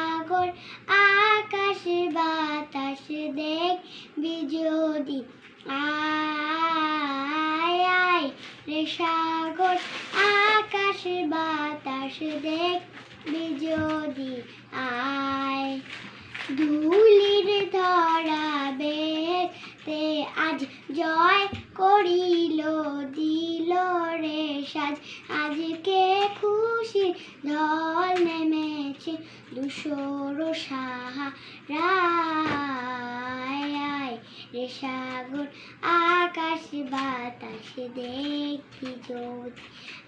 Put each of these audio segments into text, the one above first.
সাগর, আকাশ, বাতাস দেখ বিজোদি আয় আয় রে সাগর, আকাশ, বাতাস দেখ বিজোদি আয়, ধুলির ধরা বেতে আজ জয় করিল, দিল রে সাজ। আজকে খুব দুশোর সাহারায় রে সাগর, আকাশ বাতাস দেখি যদি।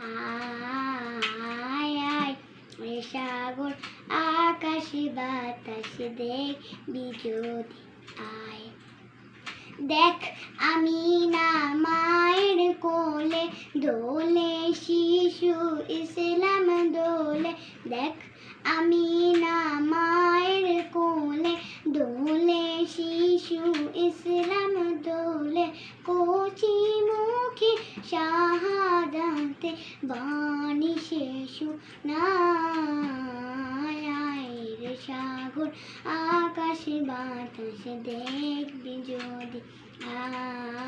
আয় আয় রে সাগর, আকাশ বাতাস দেখবি যদি। আয়। দেখ আমি না মায়ের কোলে দোলে শিশু ইসলাম দোলে। দেখ আমি না মায়ের কোলে। দোলে শিশু ইসলাম দোলে। কোচি মুখে শাহাদাতে বাণী শেষু নায়ের সাগর। আকাশ বাতাস দেখবি যদি রে